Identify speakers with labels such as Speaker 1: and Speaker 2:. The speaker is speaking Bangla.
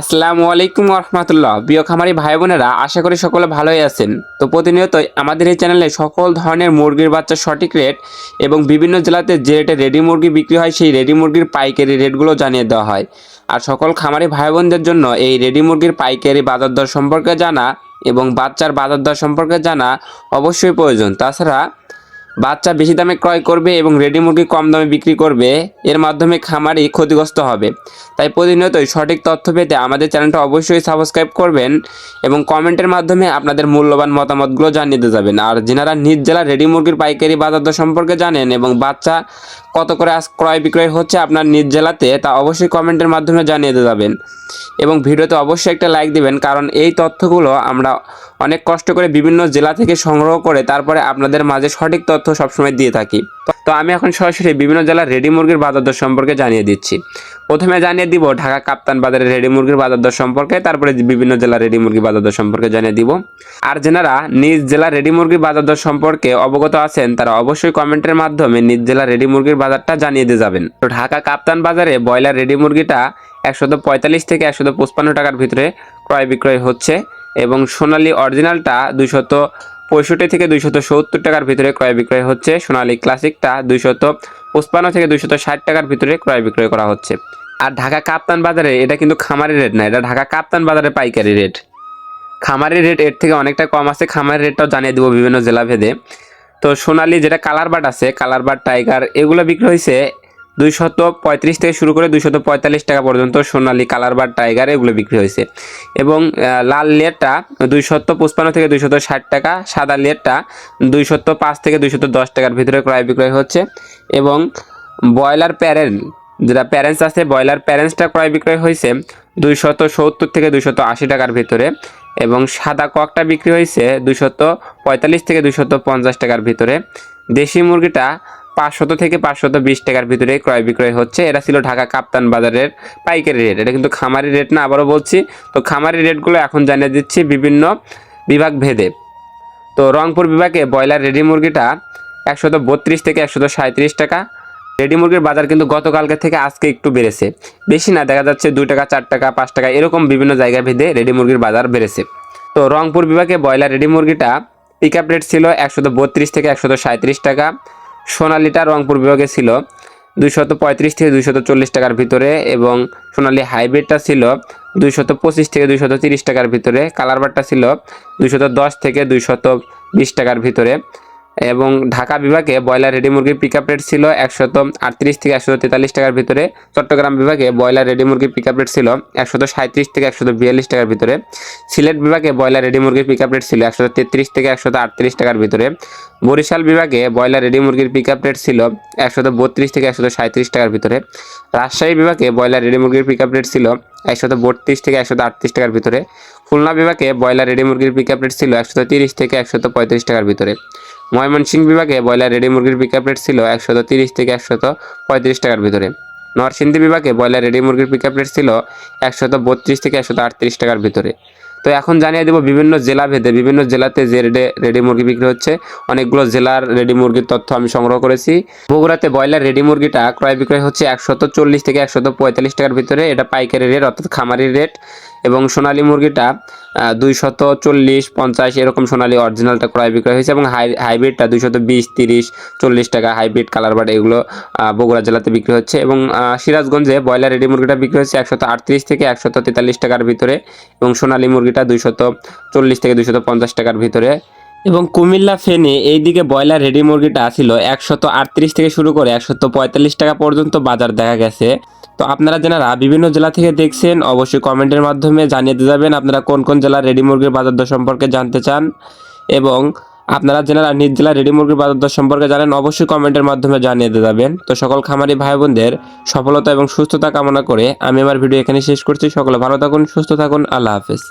Speaker 1: আসসালামু আলাইকুম রহমতুল্লাহ প্রিয় খামারি ভাই বোনেরা, আশা করি সকলে ভালোই আছেন। তো প্রতিনিয়তই আমাদের এই চ্যানেলে সকল ধরনের মুরগির বাচ্চার সঠিক রেট এবং বিভিন্ন জেলাতে যে রেটে রেডি মুরগি বিক্রি হয়, সেই রেডি মুরগির পাইকারি রেটগুলো জানিয়ে দেওয়া হয়। আর সকল খামারি ভাই বোনদের জন্য এই রেডি মুরগির পাইকারি বাজার দর সম্পর্কে জানা এবং বাচ্চার বাজার দর সম্পর্কে জানা অবশ্যই প্রয়োজন। তাছাড়া বাচ্চা বেশি দামে ক্রয় করবে এবং রেডি মুরগি কম দামে বিক্রি করবে, এর মাধ্যমে খামারি ক্ষতিগ্রস্ত হবে। তাই প্রতিনিয়তই সঠিক তথ্য পেতে আমাদের চ্যানেলটা অবশ্যই সাবস্ক্রাইব করবেন এবং কমেন্টের মাধ্যমে আপনাদের মূল্যবান মতামতগুলো জানিয়ে দিতে যাবেন। আর যেনারা নিজ জেলা রেডি মুরগির পাইকারি বাজার সম্পর্কে জানেন এবং বাচ্চা কত করে ক্রয় বিক্রয় হচ্ছে আপনার নিজ জেলাতে, তা অবশ্যই কমেন্টের মাধ্যমে জানিয়ে দিয়ে যাবেন। এবং ভিডিওতে অবশ্যই একটা লাইক দিবেন, কারণ এই তথ্যগুলো আমরা অনেক কষ্ট করে বিভিন্ন জেলা থেকে সংগ্রহ করে তারপরে আপনাদের মাঝে সঠিক তথ্য সবসময় দিয়ে থাকি। তো- আমি এখন সরাসরি বিভিন্ন জেলার রেডি মুরগির বাজার দর সম্পর্কে জানিয়ে দিচ্ছি। প্রথমে জানিয়ে দিব ঢাকা কাপ্তান বাজারের রেডি মুরগির বাজার দর সম্পর্কে, তারপরে বিভিন্ন জেলার রেডি মুরগির বাজার দর সম্পর্কে জানিয়ে দিব। আর যেনারা নিজ জেলার রেডি মুরগির বাজার দর সম্পর্কে অবগত আছেন, তারা অবশ্যই কমেন্টের মাধ্যমে নিজ জেলার রেডি মুরগির বাজারটা জানিয়ে দিয়ে যাবেন। তো ঢাকা কাপ্তান বাজারে ব্রয়লার রেডি মুরগিটা একশত পঁয়তাল্লিশ থেকে একশত পঁচপান্ন টাকার ভিতরে ক্রয় বিক্রয় হচ্ছে এবং সোনালি অরিজিনালটা দুইশত পঁয়ষট্টি থেকে দুইশত সত্তর টাকার ভিতরে ক্রয় বিক্রয় হচ্ছে। সোনালী ক্লাসিকটা দুইশত পঁচপান্ন থেকে দুইশত ষাট টাকার ভিতরে ক্রয় বিক্রয় করা হচ্ছে। আর ঢাকা কাপ্তান বাজারে এটা কিন্তু খামারি রেট না, এটা ঢাকা কাপ্তান বাজারে পাইকারি রেট। খামারি রেট এর থেকে অনেকটা কম আছে খামারি রেটটাও জানিয়ে দেবো বিভিন্ন জেলা ভেদে তো সোনালি যেটা কালার বাট আছে, কালার বাট, টাইগার, এগুলো বিক্রি হয়েছে দুইশত পঁয়ত্রিশ থেকে শুরু করে দুইশত পঁয়তাল্লিশ টাকা পর্যন্ত সোনালি কালার বা টাইগার এগুলো বিক্রি হয়েছে। এবং লাল লেয়ারটা দুইশত পঁচপান্ন থেকে দুইশত ষাট টাকা, সাদা লেয়ারটা দুইশত পাঁচ থেকে দুইশত দশ টাকার ভিতরে ক্রয় বিক্রয় হচ্ছে। এবং ব্রয়লার প্যারেন্ট, যেটা প্যারেন্টস আছে, ব্রয়লার প্যারেন্টসটা ক্রয় বিক্রয় হয়েছে দুইশত সত্তর থেকে দুইশত আশি টাকার ভিতরে। এবং সাদা ককটা বিক্রি হয়েছে দুইশত পঁয়তাল্লিশ থেকে দুইশত পঞ্চাশ টাকার ভিতরে। দেশি মুরগিটা পাঁচশত থেকে পাঁচশত বিশ টাকার ভিতরে ক্রয় বিক্রয় হচ্ছে। এটা ছিল ঢাকা কাপ্তান বাজারের পাইকারি রেট এটা কিন্তু খামারি রেট না, আবারও বলছি। তো খামারি রেটগুলো এখন জানিয়ে দিচ্ছি বিভিন্ন বিভাগ ভেদে। তো রংপুর বিভাগে ব্রয়লার রেডি মুরগিটা একশত বত্রিশ থেকে একশত সাঁত্রিশ টাকা। রেডি মুরগির বাজার কিন্তু গতকালকে থেকে আজকে একটু বেড়েছে। বেশি না, দেখা যাচ্ছে দুই টাকা, চার টাকা, পাঁচ টাকা, এরকম বিভিন্ন জায়গা ভেদে রেডি মুরগির বাজার বেড়েছে। তো রংপুর বিভাগে ব্রয়লার রেডি মুরগিটা পিক আপ রেট ছিল একশত বত্রিশ থেকে একশত সাঁত্রিশ টাকা। সোনালিটা রংপুর বিভাগে ছিল দুইশত পঁয়ত্রিশ থেকে দুইশত চল্লিশ টাকার ভিতরে এবং সোনালি হাইব্রিডটা ছিল দুইশত পঁচিশ থেকে দুইশত তিরিশ টাকার ভিতরে কালার বারটা ছিল দুইশত দশ থেকে দুইশত বিশ টাকার ভিতরে। এবং ঢাকা বিভাগে ব্রয়লার রেডি মুরগির পিক আপ রেট ছিল একশত আটত্রিশ থেকে একশত তেতাল্লিশ টাকার ভিতরে। চট্টগ্রাম বিভাগে ব্রয়লার রেডি মুরগির পিক আপ রেট ছিল একশত সাঁত্রিশ থেকে একশত বিয়াল্লিশ টাকার ভিতরে। সিলেট বিভাগে ব্রয়লার রেডি মুরগির পিক আপ রেট ছিল একশত তেত্রিশ থেকে একশত আটত্রিশ টাকার ভিতরে। বরিশাল বিভাগে ব্রয়লার রেডি মুরগির পিক আপ রেট ছিল একশত বত্রিশ থেকে একশত সাঁত্রিশ টাকার ভিতরে। রাজশাহী বিভাগে ব্রয়লার রেডি মুরগির পিক আপ রেট ছিল একশত বত্রিশ থেকে একশত আটত্রিশ টাকার ভিতরে। খুলনা বিভাগে ব্রয়লার রেডি মুরগির পিক আপ রেট ছিল একশত তিরিশ থেকে একশত পঁয়ত্রিশ টাকার ভিতরে। ময়মনসিংহ বিভাগে ব্রয়লার রেডি মুরগির পিক আপ রেট ছিল একশত তিরিশ থেকে একশত পঁয়ত্রিশ টাকার ভিতরে। নরসিংদী বিভাগে ব্রয়লার রেডি মুরগির পিক আপ রেট ছিল একশত বত্রিশ থেকে একশত আটত্রিশ টাকার ভিতরে। তো এখন জানিয়ে দেবো বিভিন্ন জেলা ভেদে, বিভিন্ন জেলাতে যে রেডে, রেডি মুরগি বিক্রি হচ্ছে, অনেকগুলো জেলার রেডি মুরগির তথ্য আমি সংগ্রহ করেছি। বগুড়াতে ব্রয়লার রেডি মুরগিটা ক্রয় বিক্রয় হচ্ছে একশত চল্লিশ থেকে একশত পঁয়তাল্লিশ টাকার ভিতরে। এটা পাইকারি রেট অর্থাৎ খামারি রেট এবং সোনালী মুরগিটা দুইশত চল্লিশ, পঞ্চাশ এরকম সোনালী অরিজিনালটা ক্রয় বিক্রয় হয়েছে এবং হাই হাইব্রিডটা দুইশত বিশ, তিরিশ, চল্লিশ টাকা হাইব্রিড কালার বাট এগুলো বগুড়া জেলাতে বিক্রি হচ্ছে এবং সিরাজগঞ্জে ব্রয়লার রেডি মুরগিটা বিক্রি হচ্ছে একশত আটত্রিশ থেকে একশত তেতাল্লিশ টাকার ভিতরে এবং সোনালী মুরগিটা দুইশত চল্লিশ থেকে দুইশত পঞ্চাশ টাকার ভিতরে। এবং কুমিল্লা ফেনে, এইদিকে ব্রয়লার রেডি মুরগিটা ছিল একশত আটত্রিশ থেকে শুরু করে একশত পঁয়তাল্লিশ টাকা পর্যন্ত বাজার দেখা গেছে। তো আপনারা যারা বিভিন্ন জেলা থেকে দেখছেন, অবশ্যই কমেন্টের মাধ্যমে জানিয়ে দিতে যাবেন আপনারা কোন কোন জেলার রেডি মুরগির বাজার দর সম্পর্কে জানতে চান এবং আপনারা যারা নিজ জেলার রেডি মুরগির বাজার দর সম্পর্কে জানেন, অবশ্যই কমেন্টের মাধ্যমে জানিয়ে দিতে যাবেন। তো সকল খামারি ভাই বোনদের সফলতা এবং সুস্থতা কামনা করে আমি আমার ভিডিও এখানে শেষ করছি। সকলে ভালো থাকুন, সুস্থ থাকুন, আল্লাহ হাফেজ।